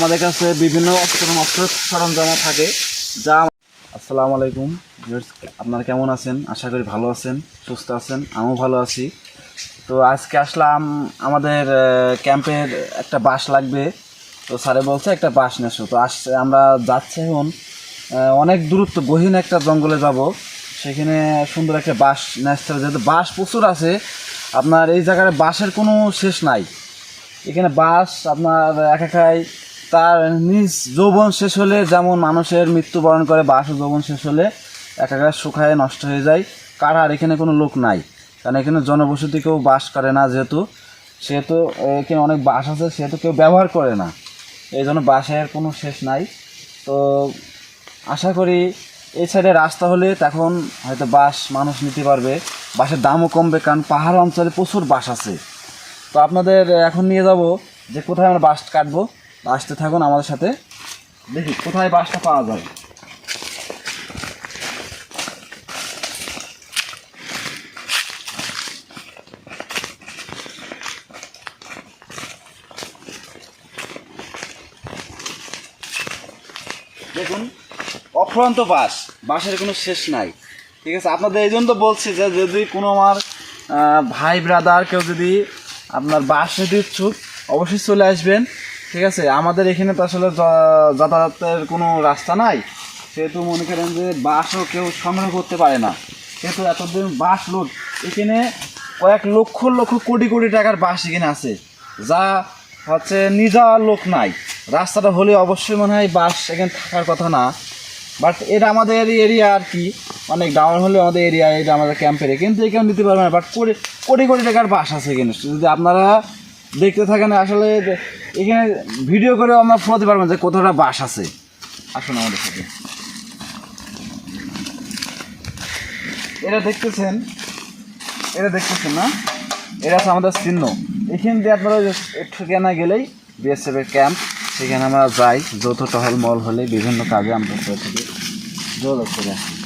আমাদের কাছে বিভিন্ন অস্ত্র অস্ত্র সরঞ্জামও থাকে, যা আসসালামু আলাইকুম আপনারা কেমন আছেন? আশা করি ভালো আছেন, সুস্থ আছেন, আমিও ভালো আছি। তো আজকে আসলাম আমাদের ক্যাম্পের একটা বাস লাগবে। তো স্যারে বলছে একটা বাস নেছো। তো আসছে আমরা যাচ্ছি এখন অনেক দূরত্ব, গহীন একটা জঙ্গলে যাব। সেখানে সুন্দর একটা বাস নেসতে হবে যেহেতু বাস প্রচুর আছে, আপনার এই জায়গায় বাসের কোনো শেষ নাই। এখানে বাস আপনার একাকাই তার নিজ যৌবন শেষ হলে যেমন মানুষের মৃত্যুবরণ করে বাস যৌবন শেষ হলে একাকার শুকায় নষ্ট হয়ে যায়। কারার এখানে কোনো লোক নাই। কারণ এখানে জনবসতি কেউ বাস করে না যেহেতু। সেহেতু এখানে অনেক বাস আছে, সেহেতু কেউ ব্যবহার করে না। এই জন্য বাসের কোনো শেষ নাই। তো আশা করি এই সাইডে রাস্তা হলে তখন হয়তো বাস মানুষ নিতে পারবে। বাসের দামও কমবে, কারণ পাহাড় অঞ্চলে প্রচুর বাস আছে। তো আপনাদের এখন নিয়ে যাব যে কোথায় আমরা বাস কাটবো। আসতে থাকুন আমাদের সাথে। দেখি, কোথায় বাসটা পাওয়া যায়? দেখুন অফুরন্ত বাস, বাসের কোনো শেষ নাই। ঠিক আছে, আপনাদের এই জন্য তো বলছি যে যদি কোনো আমার ভাই ব্রাদার কেউ যদি আপনার বাস নিতে ইচ্ছুক, অবশ্যই চলে আসবেন। ঠিক আছে, আমাদের এখানে তো আসলে যাতায়াতের কোনো রাস্তা নাই। সেহেতু মনে করেন যে বাসও কেউ সংগ্রহ করতে পারে না। সেহেতু এতদিন বাস লোড। এখানে কয়েক লক্ষ লক্ষ, কোটি কোটি টাকার বাস এখানে আছে। যা হচ্ছে নিজা লোক নাই। রাস্তাটা হলে অবশ্যই মনে হয় বাস এখানে থাকার কথা না। বাট এটা আমাদের এরিয়া আর কি। অনেক ডাউন হলে আমাদের এরিয়া, এটা আমাদের ক্যাম্পের কিন্তু এখানে নিতে পারবে না। বাট কোটি কোটি কোটি টাকার বাস আছে এখানে। যদি আপনারা দেখতে থাকেন আসলে এখানে ভিডিও করে আমরা ফোলাতে পারবেন যে কতটা বাস আছে। আসুন আমাদের সাথে। এরা দেখতেছেন এটা দেখতেছেন না? এরা আছে আমাদের চিহ্ন। এখান দিয়ে আপনারা ঠিকানা গেলেই বিএসএফ এর ক্যাম্প সেখানে আমরা যাই। যৌথ টহল মল হলে বিভিন্ন কাজে আমরা করে থাকি। করে আসি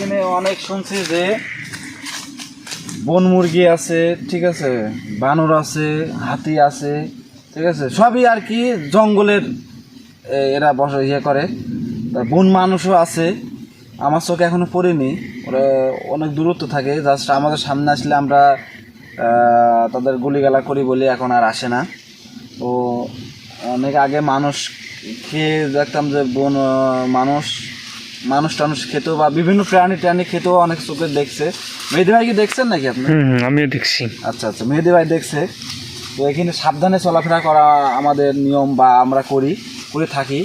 এখানে অনেক শুনছি যে বন মুরগি আছে, ঠিক আছে? বানর আছে, হাতি আছে, ঠিক আছে? সবই আর কি জঙ্গলের এরা বস ইয়ে করে। তা বন মানুষও আছে। আমার চোখে এখনও পড়েনি। ওরা অনেক দূরত্ব থাকে। জাস্ট আমাদের সামনে আসলে আমরা তাদের গুলিগালা করি বলে এখন আর আসে না। তো অনেক আগে মানুষ খেয়ে দেখতাম যে বন মানুষ মানুষ টানুষ খেতেও বা বিভিন্ন প্রাণী টাণী খেতেও অনেক চোখে দেখছে। মেহেদি ভাই কি দেখছেন নাকি আপনি? আমিও দেখছি। আচ্ছা আচ্ছা মেহেদি ভাই দেখছে। তো এখানে সাবধানে চলাফেরা করা আমাদের নিয়ম বা আমরা করি করে থাকি।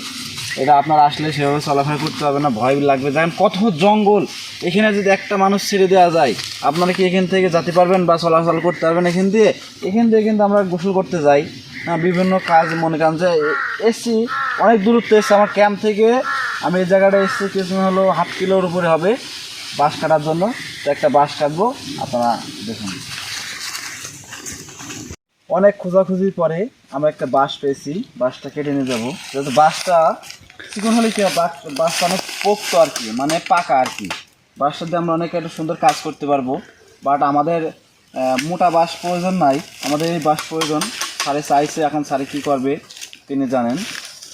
এটা আপনার আসলে সেভাবে চলাফেরা করতে হবে না ভয় লাগবে। দেখেন কত জঙ্গল। এখানে যদি একটা মানুষ ছেড়ে দেওয়া যায় আপনারা কি এখান থেকে যেতে পারবেন বা চলাচল করতে পারবেন এখান দিয়ে? এখান দিয়ে কিন্তু আমরা গোসল করতে যাই। হ্যাঁ বিভিন্ন কাজ মনে করেন যে এসছি অনেক দূরত্ব এসছি। আমার ক্যাম্প থেকে আমি এই জায়গাটা এসছি কিছু হলো, হাফ কিলোর উপরে হবে বাঁশ কাটার জন্য। তো একটা বাঁশ কাটবো, আপনারা দেখুন। অনেক খোঁজাখুঁজির পরে আমরা একটা বাঁশ পেয়েছি, বাঁশটা কেটে নিয়ে যাব। যেহেতু বাঁশটা চিকন হলে কি বাঁশ বাঁশটা অনেক পোক্ত আর কি মানে পাকা আর কি। বাঁশটা দিয়ে আমরা অনেক একটা সুন্দর কাজ করতে পারব। বাট আমাদের মোটা বাঁশ প্রয়োজন নাই। আমাদের এই বাঁশ প্রয়োজন। সারে চাইছে এখন সারে কী করবে, তিনি জানেন।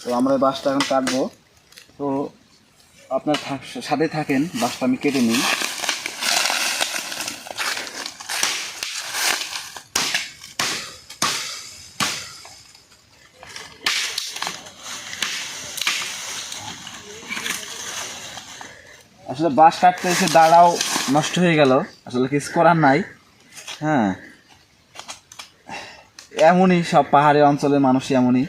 তো আমরা এই বাঁশটা এখন কাটবো। তো আপনার সাথে থাকেন বাঁশটা আমি কেটে নিই। আসলে বাঁশ কাটতে এসে দাঁড়াও, নষ্ট হয়ে গেল। আসলে কিছু করার নাই। হ্যাঁ। এমনই সব পাহাড়ি অঞ্চলের মানুষ এমনই।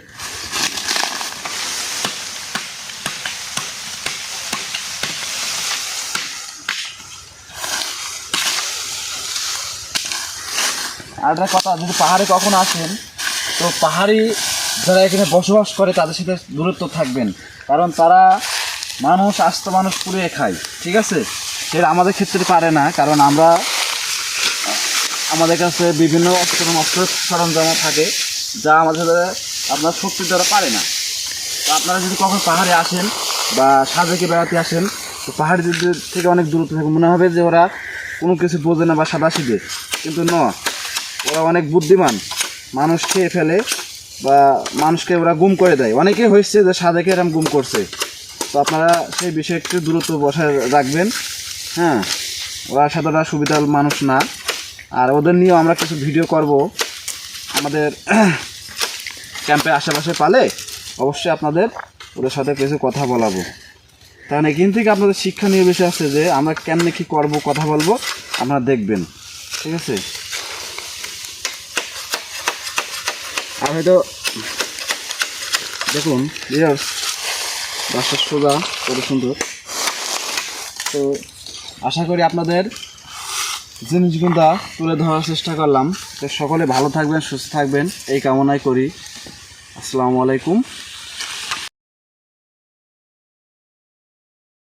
আর একটা কথা, যদি পাহাড়ে কখন আসেন, তো পাহাড়ি যারা এখানে বসবাস করে, তাদের সাথে দূরত্ব থাকবেন। কারণ তারা মানুষ, আস্ত মানুষ পুড়িয়ে খায়, ঠিক আছে? সেটা আমাদের ক্ষেত্রে পারে না, কারণ আমরা, আমাদের কাছে বিভিন্ন অস্ত্র অস্ত্র সরঞ্জাম থাকে, যা আমাদের আপনার শক্তির দ্বারা পারে না। তো আপনারা যদি কখন পাহাড়ে আসেন বা সাজেকে বেড়াতে আসেন, তো পাহাড়ি থেকে অনেক দূরত্ব থাকে। মনে হবে যে ওরা কোনো কিছু বোঝে না বা সাদা শিখে কিন্তু ন। ওরা অনেক বুদ্ধিমান। মানুষ খেয়ে ফেলে বা মানুষকে ওরা গুম করে দেয়। অনেকেই হয়েছে যে সাদেকে এরম গুম করছে। তো আপনারা সেই বিষয়ে একটু দূরত্ব বসায় রাখবেন। হ্যাঁ ওরা সাধারণ সুবিধার মানুষ না। আর ওদের নিয়েও আমরা কিছু ভিডিও করব। আমাদের ক্যাম্পে আশেপাশে পালে অবশ্যই আপনাদের ওদের সাথে কিছু কথা বলাবো। কারণ এখান থেকে আপনাদের শিক্ষা নিয়ে বিষয় আছে যে আমরা কেমনে কী করব, কথা বলব, আপনারা দেখবেন। ঠিক আছে? আর হয়তো দেখুন ইয়ার্স বাসা সোজা, কত সুন্দর। তো আশা করি আপনাদের জিনিসগুলো তুলে ধরার চেষ্টা করলাম। তো সকলে ভালো থাকবেন, সুস্থ থাকবেন। এই কামনাই করি। আসসালামু আলাইকুম।